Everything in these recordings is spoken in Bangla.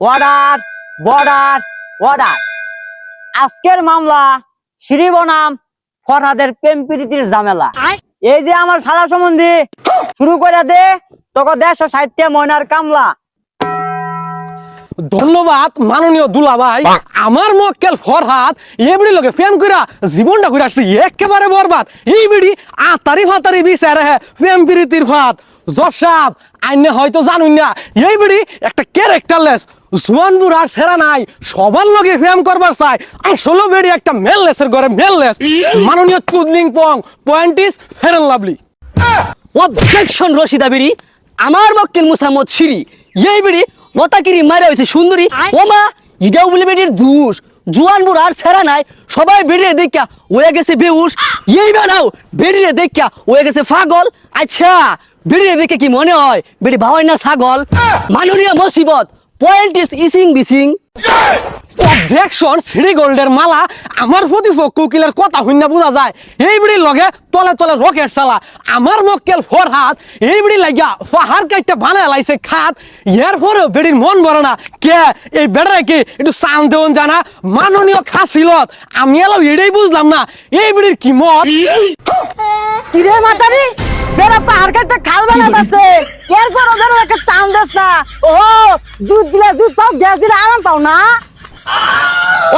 অর্ডার বর্ডার অর্ডার আজকের মামলা শ্রী বনাম ফরহাদের প্রেম প্রীতির ঝামেলা। এই যে আমার সারা সম্বন্ধে শুরু করে দে তোকে দেড়শো ষাটটা ময়নার কামলা। ধন্যবাদ মাননীয় দুলাভাই। আমার মক্কেল ফরহাদ এবড়ি লোকে ফ্যান কইরা জীবনটা কইরা আসছে একেবারে বরবাদ। এই বিড়ি আতারি ফাতারি বিচারে হে প্রেম প্রীতির ফাত জসাব আইনে হয়তো জানুন না এই বিড়ি একটা ক্যারেক্টারলেস। জোয়ান বুড়ার সেরা নাই সবার লগে ফ্যাম করবার চাই। আসলে বেড়ি একটা মেললেসের ঘরে মেললেস মাননীয় চুদলিং পং point is fair lovely objection Rashida বিড়ি। আমার মক্কেল মুসাম্মদ সিরি। এই বিড়ি মতাকিরি মারা হয়েছে সুন্দরী। ও মা ইটাও বলে বেটির দুষ। জুয়ান বুড় আর সেরা নাই সবাই বেরিয়ে দেখা ওয়ে গেছে বেউস। এই বেড়াও বেরিয়ে দেখা ওয়ে গেছে পাগল আচ্ছা বেরিয়ে দেখে কি মনে হয়? বেড়ি ভাওয়াই না ছাগল? মাননীয় মুসিবত পয়েন্ট ইস ইসিং বিসিং অবজেকশন সিঁড়ি গোল্ডের মালা আমার প্রতিপক্ষ উকিলের কথা না বোঝা যায়। এই বিড়ি লগে তলে তলে রকেট চালা। আমার মক্কেল ফোর হাত এই বিড়ি লাগিয়া পাহাড় কাইটা বানায় লাইছে খাত এর পরেও বেড়ির মন ভরে না। কে? এই বেড়ারে কি? একটু সান দেওন জানা। মাননীয় খাসিলত আমি এলাও এটাই বুঝলাম না। এই বিড়ির কি মত? কিরে মাতারি? বেড়া পাহাড় কাটতে খাল বানাতেছে এরপর ওদের একটা টান দেস না। ও দুধ দিলে দুধ পাও গ্যাস দিলে আরাম পাও না।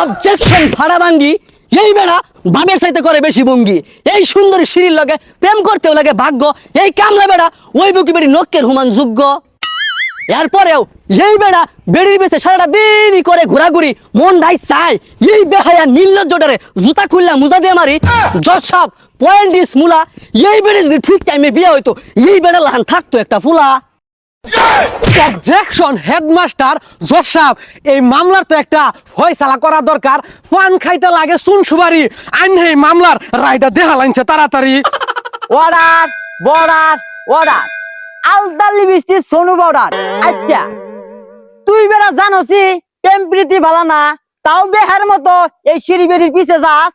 অবজেকশন ফাড়া ভাঙ্গি এই বেড়া বামের সাইতে করে বেশি ভঙ্গি। এই সুন্দরী সিঁড়ির লগে প্রেম করতেও লাগে ভাগ্য। এই কামলা বেড়া ওই বুকি বেড়ি নক্কের হুমান যোগ্য। এরপরেও এই বেড়া বেড়ির বেছে সারাটা দিনই করে ঘোরাঘুরি, মন ডাই চাই। এই বেহায়া নীলজ্জটারে জুতা খুললা, মুজা দিয়ে মারি জসাব পয়েন্ট দিস মুলা। এই বেড়ে যদি ঠিক টাইমে বিয়ে হইতো, এই বেড়া লাহান থাকতো একটা ফুলা। অবজেকশন হেডমাস্টার জোসাব এই মামলার তো একটা ফয়সালা করা দরকার। পান খাইতে লাগে সুন সুবারি আইন এই মামলার রায়টা দেখা লাইনছে তাড়াতাড়ি। অর্ডার বর্ডার অর্ডার আলদালি বৃষ্টি সোনু বর্ডার আচ্ছা তুই বেড়া জানোসি প্রেম প্রীতি ভালো না তাও বেহার মতো এই সিঁড়ি বেরির পিছে যাস।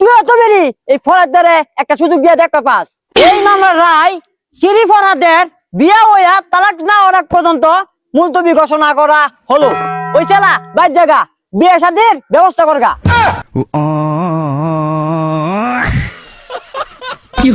তুই তো বেরি এই ফরাদ দ্বারে একটা সুযোগ দিয়ে দেখতে পাস। এই মামলার রায় সিঁড়ি ফরাদের বিয়া হইয়া তালাক না আগ পর্যন্ত মুলতবি ঘোষণা করা হলো। ওই চালা বাইর জায়গা বিয়ে শাদির ব্যবস্থা করগা। কি